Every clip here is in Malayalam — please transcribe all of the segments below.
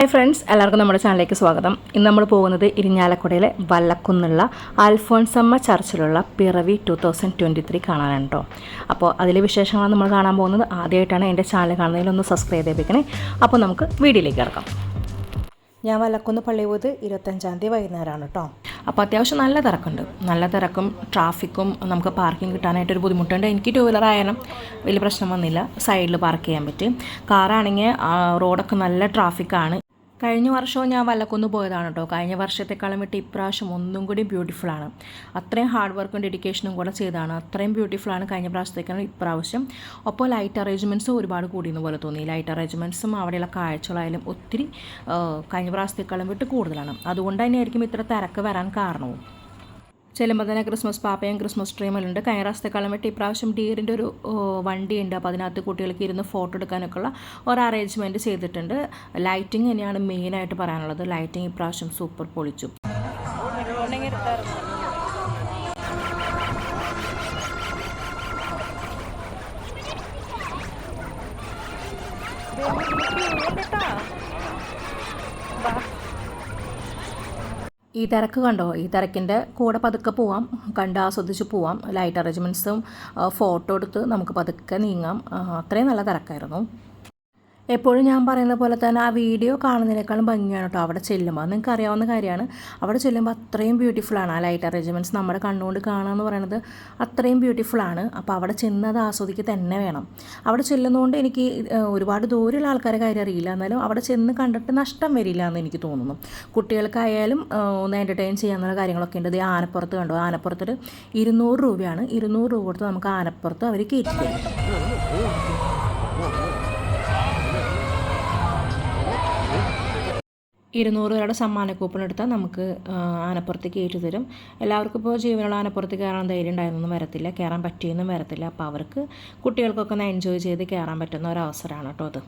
ഹായ് ഫ്രണ്ട്സ് എല്ലാവർക്കും നമ്മുടെ ചാനലിലേക്ക് സ്വാഗതം. ഇന്ന് നമ്മൾ പോകുന്നത് ഇരിഞ്ഞാലക്കുടയിലെ വല്ലക്കുന്നുള്ള അൽഫോൺസമ്മ ചർച്ചിലുള്ള പിറവി ടു തൗസൻഡ് ട്വന്റി ത്രീ കാണാനാണ് കേട്ടോ അപ്പോൾ അതിലെ വിശേഷങ്ങളാണ് നമ്മൾ കാണാൻ പോകുന്നത്. ആദ്യമായിട്ടാണ് എന്റെ ചാനൽ കാണുന്നതിൽ ഒന്ന് സബ്സ്ക്രൈബ് ചെയ്തേക്കണേ. അപ്പോൾ നമുക്ക് വീഡിയോയിലേക്ക് ഇറക്കാം ഞാൻ വല്ലക്കുന്ന് പള്ളി പോയത് ഇരുപത്തഞ്ചാം തീയതി വൈകുന്നേരമാണ് കേട്ടോ അപ്പോൾ അത്യാവശ്യം നല്ല തിരക്കുണ്ട്. നല്ല തിരക്കും ട്രാഫിക്കും നമുക്ക് പാർക്കിംഗ് കിട്ടാനായിട്ട് ഒരു ബുദ്ധിമുട്ടുണ്ട്. എനിക്ക് ടൂ വീലർ ആയാലും വലിയ പ്രശ്നം വന്നില്ല. സൈഡിൽ പാർക്ക് ചെയ്യാൻ പറ്റും. കാറാണെങ്കിൽ റോഡൊക്കെ നല്ല ട്രാഫിക്കാണ് കഴിഞ്ഞ വർഷവും ഞാൻ വല്ലക്കൊന്ന് പോയതാണ് കേട്ടോ. കഴിഞ്ഞ വർഷത്തെക്കാളും വിട്ട് ഇപ്രാവശ്യം ഒന്നും കൂടി ബ്യൂട്ടിഫുൾ ആണ്. അത്രയും ഹാർഡ് വർക്കും ഡെഡിക്കേഷനും കൂടെ ചെയ്താണ്. അത്രയും ബ്യൂട്ടിഫുൾ ആണ് കഴിഞ്ഞ പ്രാവശ്യത്തേക്കാളും ഇപ്രാവശ്യം. ഒപ്പം ലൈറ്റ് അറേഞ്ച്മെന്റ്സും ഒരുപാട് കൂടിയെന്ന് പോലെ തോന്നി. ലൈറ്റ് അറേഞ്ച്മെന്റ്സും അവിടെയുള്ള കാഴ്ചകളായാലും ഒത്തിരി കഴിഞ്ഞ പ്രാവശ്യത്തേക്കാളും വിട്ട് കൂടുതലാണ്. അതുകൊണ്ട് തന്നെയായിരിക്കും ഇത്ര തിരക്ക് വരാൻ കാരണവും. ചെല്ലുമ്പോൾ തന്നെ ക്രിസ്മസ് പാപ്പയും ക്രിസ്മസ് ട്രീമെല്ലാം ഉണ്ട്. കഴിഞ്ഞ പ്രാവശ്യത്തെക്കാളും വേണ്ടി ഇപ്രാവശ്യം ഡിയറിന്റെ ഒരു വണ്ടി വണ്ടിയുണ്ട് അപ്പോൾ അതിനകത്ത് കുട്ടികൾക്ക് ഇരുന്ന് ഫോട്ടോ എടുക്കാനൊക്കെ ഉള്ള ഒരു അറേഞ്ച്മെന്റ് ചെയ്തിട്ടുണ്ട്. ലൈറ്റിംഗ് തന്നെയാണ് മെയിനായിട്ട് പറയാനുള്ളത്. ലൈറ്റിംഗ് ഇപ്രാവശ്യം സൂപ്പർ പൊളിച്ചു. ഈ തിരക്ക് കണ്ടോ? ഈ തിരക്കിന്റെ കൂടെ പതുക്കെ പോവാം. കണ്ട് ആസ്വദിച്ച് പോവാം. ലൈറ്റ് അറേഞ്ച്മെന്റ്സും ഫോട്ടോ എടുത്ത് നമുക്ക് പതുക്കെ നീങ്ങാം. അത്രയും നല്ല തിരക്കായിരുന്നു. എപ്പോഴും ഞാൻ പറയുന്ന പോലെ തന്നെ ആ വീഡിയോ കാണുന്നതിനേക്കാളും ഭംഗിയാണ് കേട്ടോ അവിടെ ചെല്ലുമ്പോൾ. നിങ്ങൾക്ക് അറിയാവുന്ന കാര്യമാണ്. അവിടെ ചെല്ലുമ്പോൾ അത്രയും ബ്യൂട്ടിഫുൾ ആണ് ആ ലൈറ്റ് അറേഞ്ച്മെന്റ്സ് നമ്മുടെ കണ്ണുകൊണ്ട് കാണുക എന്ന് പറയുന്നത് അത്രയും ബ്യൂട്ടിഫുൾ ആണ്. അപ്പോൾ അവിടെ ചെന്ന് അത് ആസ്വദിക്കുക തന്നെ വേണം. അവിടെ ചെല്ലുന്നതുകൊണ്ട് എനിക്ക് ഒരുപാട് ദൂരെയുള്ള ആൾക്കാരെ കാര്യം അറിയില്ല. എന്നാലും അവിടെ ചെന്ന് കണ്ടിട്ട് നഷ്ടം വരില്ല എന്ന് എനിക്ക് തോന്നുന്നു. കുട്ടികൾക്കായാലും ഒന്ന് എന്റർടൈൻ ചെയ്യാനുള്ള കാര്യങ്ങളൊക്കെ ഉണ്ട്. ഇത് ആനപ്പുറത്ത് കണ്ടു? ആനപ്പുറത്തൊരു ഇരുന്നൂറ് രൂപയാണ്. ഇരുന്നൂറ് രൂപ കൊടുത്ത് നമുക്ക് ആനപ്പുറത്ത് അവർ കയറ്റി ഇരുന്നൂറ് രൂപയുടെ സമ്മാന കൂപ്പൺ എടുത്താൽ നമുക്ക് ആനപ്പുറത്തേക്ക് ആനപ്പുറത്ത് കയറ്റി തരും. എല്ലാവർക്കും ഇപ്പോൾ ജീവനുള്ള ആനപ്പുറത്ത് കയറാൻ ധൈര്യം ഉണ്ടായിരുന്നൊന്നും വരത്തില്ല. കയറാൻ പറ്റിയൊന്നും വരത്തില്ല. അപ്പോൾ അവർക്ക് കുട്ടികൾക്കൊക്കെ ഒന്ന് എൻജോയ് ചെയ്ത് കയറാൻ പറ്റുന്ന ഒരു കേട്ടോ അത്.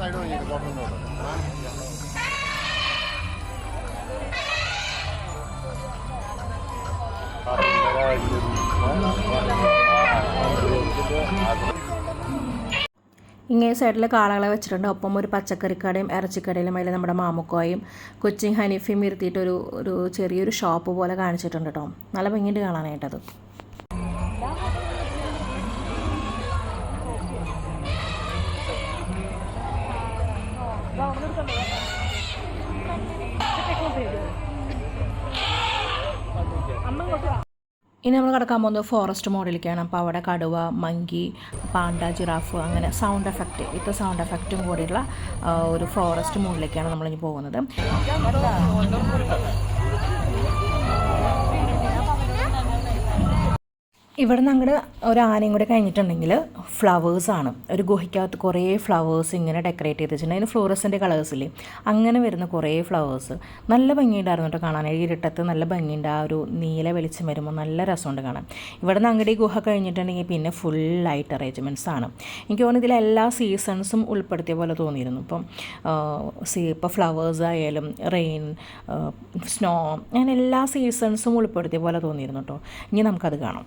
സൈഡ് ഇങ്ങേ സൈഡിൽ കാളകളെ വെച്ചിട്ടുണ്ട്. ഒപ്പം ഒരു പച്ചക്കറിക്കടയും ഇറച്ചിക്കടയിലും അതിൽ നമ്മുടെ മാമുക്കോയും കൊച്ചിൻ ഹനീഫയും ഇരുത്തിയിട്ടൊരു ഒരു ചെറിയൊരു ഷോപ്പ് പോലെ കാണിച്ചിട്ടുണ്ട് കേട്ടോ നല്ല ഭംഗിയുണ്ട് കാണാനായിട്ടത്. ഇനി നമ്മൾ കിടക്കാൻ പോകുന്നത് ഫോറസ്റ്റ് മോഡിലേക്കാണ് അപ്പോൾ അവിടെ കടുവ മങ്കി പാണ്ട ജിറാഫ് അങ്ങനെ സൗണ്ട് എഫക്റ്റ് ഇത്ര സൗണ്ട് എഫക്റ്റും കൂടിയുള്ള ഒരു ഫോറസ്റ്റ് മോഡിലേക്കാണ് നമ്മളിനി പോകുന്നത്. ഇവിടെ നിന്ന് അങ്ങോട്ട് ഒരു ആനയും കൂടെ കഴിഞ്ഞിട്ടുണ്ടെങ്കിൽ ഫ്ലവേഴ്സാണ് ഒരു ഗുഹയ്ക്കകത്ത് കുറേ ഫ്ലവേഴ്സ് ഇങ്ങനെ ഡെക്കറേറ്റ് ചെയ്ത് വെച്ചിട്ടുണ്ട്. അതിന് ഫ്ലോറസിന്റെ കളേഴ്സില്ലേ അങ്ങനെ വരുന്ന കുറേ ഫ്ലവേഴ്സ് നല്ല ഭംഗിയുണ്ടായിരുന്നു കേട്ടോ കാണാൻ. ഇരുട്ടത്ത് നല്ല ഭംഗിയുണ്ട്. ആ ഒരു നീല വെളിച്ചം വരുമ്പോൾ നല്ല രസമുണ്ട് കാണാൻ. ഇവിടെ നിന്ന് അങ്ങോട്ട് ഈ ഗുഹ കഴിഞ്ഞിട്ടുണ്ടെങ്കിൽ പിന്നെ ഫുൾ ലൈറ്റ് അറേഞ്ച്മെന്റ്സ് ആണ്. എനിക്ക് തോന്നുന്നു ഇതിൽ എല്ലാ സീസൺസും ഉൾപ്പെടുത്തിയ പോലെ തോന്നിയിരുന്നു. ഇപ്പം സീ ഇപ്പോൾ ഫ്ലവേഴ്സ് ആയാലും റെയിൻ സ്നോ അങ്ങനെ എല്ലാ സീസൺസും ഉൾപ്പെടുത്തിയ പോലെ തോന്നിയിരുന്നു കേട്ടോ ഇനി നമുക്കത് കാണാം.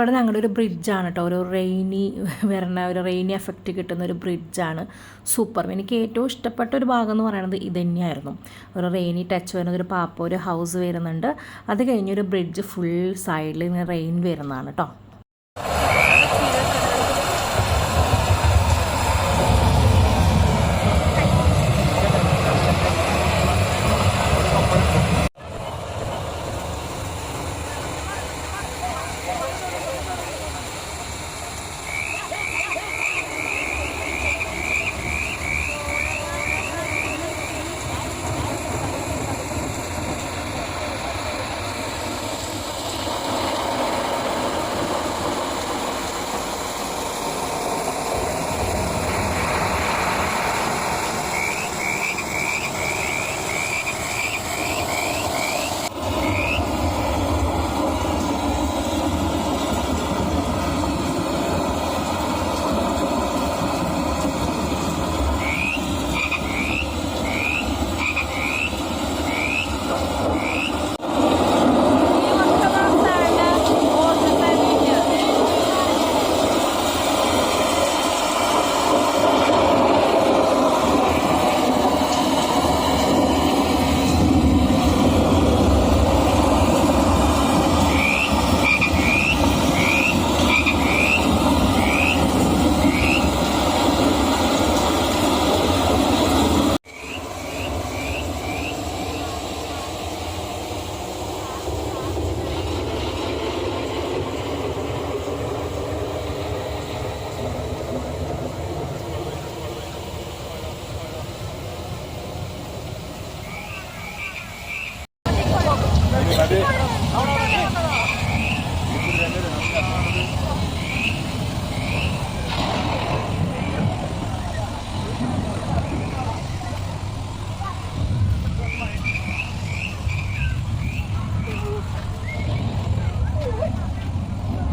ഇവിടെ ഞങ്ങളുടെ ഒരു ബ്രിഡ്ജാണ് കേട്ടോ. ഒരു റെയിനി വരുന്ന ഒരു റെയിനി എഫക്റ്റ് കിട്ടുന്ന ഒരു ബ്രിഡ്ജാണ് സൂപ്പർ എനിക്ക് ഏറ്റവും ഇഷ്ടപ്പെട്ട ഒരു ഭാഗം എന്ന് പറയുന്നത് ഇത് തന്നെയായിരുന്നു. ഒരു റെയിനി ടച്ച് വരുന്ന ഒരു പാപ്പ ഒരു ഹൗസ് വരുന്നുണ്ട്. അത് കഴിഞ്ഞൊരു ബ്രിഡ്ജ് ഫുൾ സൈഡിൽ ഇങ്ങനെ റെയിൻ വരുന്നതാണ് കേട്ടോ.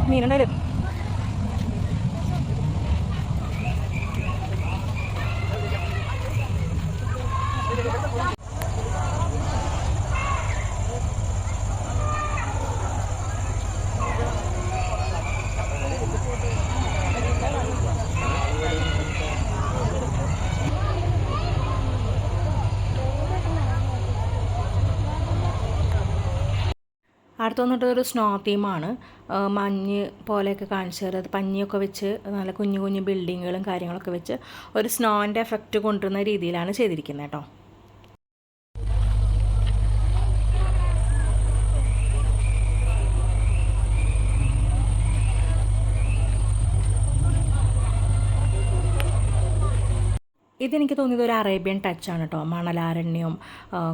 Mira, no അടുത്ത് വന്നിട്ട് ഒരു സ്നോ തീമാണ് മഞ്ഞ് പോലെയൊക്കെ കാണിച്ചു അത് പഞ്ഞിയൊക്കെ വെച്ച് നല്ല കുഞ്ഞു കുഞ്ഞു ബിൽഡിങ്ങുകളും കാര്യങ്ങളൊക്കെ വെച്ച് ഒരു സ്നോന്റെ എഫക്റ്റ് കൊണ്ടുവരുന്ന രീതിയിലാണ് ചെയ്തിരിക്കുന്നത് കേട്ടോ. ഇതെനിക്ക് തോന്നിയത് ഒരു അറേബ്യൻ ടച്ചാണ് കേട്ടോ മണലാരണ്യവും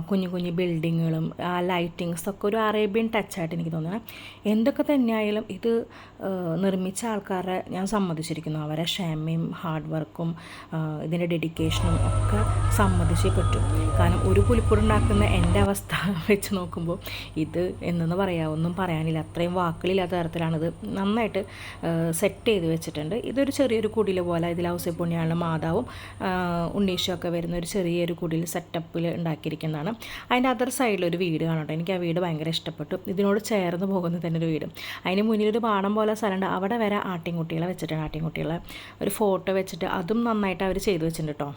കുഞ്ഞു കുഞ്ഞു ബിൽഡിങ്ങുകളും ആ ലൈറ്റിങ്സ് ഒക്കെ ഒരു അറേബ്യൻ ടച്ചായിട്ട് എനിക്ക് തോന്നുന്നത് എന്തൊക്കെ തന്നെയായാലും ഇത് നിർമ്മിച്ച ആൾക്കാരെ ഞാൻ സമ്മതിച്ചിരിക്കുന്നു. അവരെ ക്ഷമയും ഹാർഡ് വർക്കും ഇതിന്റെ ഡെഡിക്കേഷനും ഒക്കെ സമ്മതിച്ചേ പറ്റും. കാരണം ഒരു പുലിപ്പുടുണ്ടാക്കുന്ന എന്റെ അവസ്ഥ വെച്ച് നോക്കുമ്പോൾ ഇത് എന്തെന്ന് പറയാം ഒന്നും പറയാനില്ല. അത്രയും വാക്കുകളില്ലാത്ത തരത്തിലാണിത്. നന്നായിട്ട് സെറ്റ് ചെയ്ത് വെച്ചിട്ടുണ്ട്. ഇതൊരു ചെറിയൊരു കുടിൽ പോലെ ഇതിൽ ഹൗസ് പുണ്യാണ് മാതാവും ആ, ഉണ്ണീഷുമൊക്കെ വരുന്ന ഒരു ചെറിയൊരു കുടിൽ സെറ്റപ്പിൽ ഉണ്ടാക്കിയിരിക്കുന്നതാണ്. അതിന്റെ അതർ സൈഡിലൊരു വീട് കാണട്ടെ എനിക്ക് ആ വീട് ഭയങ്കര ഇഷ്ടപ്പെട്ടു. ഇതിനോട് ചേർന്ന് പോകുന്ന തന്നെ ഒരു വീട്. അതിന് മുന്നിൽ ഒരു പാടം പോലെ സ്ഥലമുണ്ട്. അവിടെ വരെ ആട്ടിൻകുട്ടികളെ വെച്ചിട്ടാണ് ആട്ടിൻകുട്ടികളെ ഒരു ഫോട്ടോ വെച്ചിട്ട് അതും നന്നായിട്ട് അവർ ചെയ്തു വെച്ചിട്ടുണ്ട് കേട്ടോ.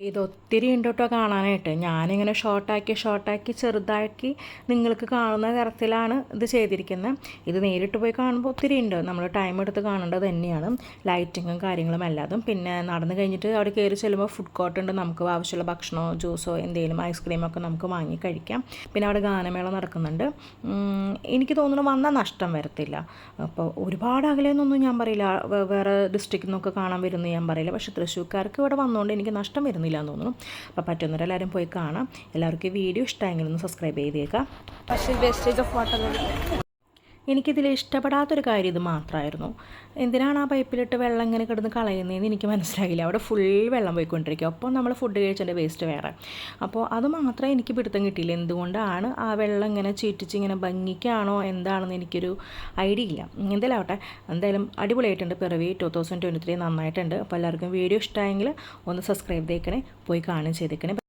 ഇത് ഒത്തിരി ഉണ്ട് കേട്ടോ കാണാനായിട്ട്. ഞാനിങ്ങനെ ഷോർട്ടാക്കി ഷോർട്ടാക്കി ചെറുതാക്കി നിങ്ങൾക്ക് കാണുന്ന തരത്തിലാണ് ഇത് ചെയ്തിരിക്കുന്നത് ഇത് നേരിട്ട് പോയി കാണുമ്പോൾ ഒത്തിരി ഉണ്ട്. നമ്മൾ ടൈം എടുത്ത് കാണേണ്ടത് തന്നെയാണ്. ലൈറ്റിങ്ങും കാര്യങ്ങളും എല്ലാതും. പിന്നെ നടന്നു കഴിഞ്ഞിട്ട് അവിടെ കയറി ചെല്ലുമ്പോൾ ഫുഡ് കോർട്ട് ഉണ്ട്. നമുക്ക് ആവശ്യമുള്ള ഭക്ഷണമോ ജ്യൂസോ എന്തെങ്കിലും ഐസ്ക്രീമൊക്കെ നമുക്ക് വാങ്ങി കഴിക്കാം. പിന്നെ അവിടെ ഗാനമേള നടക്കുന്നുണ്ട്. എനിക്ക് തോന്നുന്നു വന്നാൽ നഷ്ടം വരത്തില്ല. അപ്പോൾ ഒരുപാട് അകലെന്നൊന്നും ഞാൻ പറയില്ല. വേറെ ഡിസ്ട്രിക്റ്റിൽ നിന്നൊക്കെ കാണാൻ വരുന്നു ഞാൻ പറയില്ല. പക്ഷേ തൃശ്ശൂർക്കാർക്ക് ഇവിടെ വന്നുകൊണ്ട് എനിക്ക് നഷ്ടം വരുന്നില്ല എന്ന് തോന്നുന്നു. അപ്പോൾ പറ്റുന്നവരെല്ലാവരും പോയി കാണാം. എല്ലാവർക്കും ഈ വീഡിയോ ഇഷ്ടമായെങ്കിൽ ഒന്ന് സബ്സ്ക്രൈബ് ചെയ്തേക്കാം. എനിക്കിതിൽ ഇഷ്ടപ്പെടാത്തൊരു കാര്യം ഇത് മാത്രമായിരുന്നു. എന്തിനാണ് ആ പൈപ്പിലിട്ട് വെള്ളം ഇങ്ങനെ കിടന്ന് കളയുന്നതെന്ന് എനിക്ക് മനസ്സിലായില്ല. അവിടെ ഫുൾ വെള്ളം പോയിക്കൊണ്ടിരിക്കുക അപ്പോൾ നമ്മൾ ഫുഡ് കഴിച്ചതിന്റെ വേസ്റ്റ് വേറെ. അപ്പോൾ അത് മാത്രമേ എനിക്ക് പിടുത്തം കിട്ടിയില്ല. എന്തുകൊണ്ടാണ് ആ വെള്ളം ഇങ്ങനെ ചീറ്റിച്ച് ഇങ്ങനെ ഭംഗിക്കാണോ എന്താണെന്ന് എനിക്കൊരു ഐഡിയ ഇല്ല. എന്തായാലും ആവട്ടെ. എന്തായാലും അടിപൊളിയായിട്ടുണ്ട്. പിറവി ടു തൗസൻഡ് ട്വന്റി ത്രീ നന്നായിട്ടുണ്ട്. അപ്പോൾ എല്ലാവർക്കും വീഡിയോ ഇഷ്ടമായെങ്കിൽ ഒന്ന് സബ്സ്ക്രൈബ് ചെയ്തേക്കണേ. പോയി കാണുകയും ചെയ്തേക്കണേ.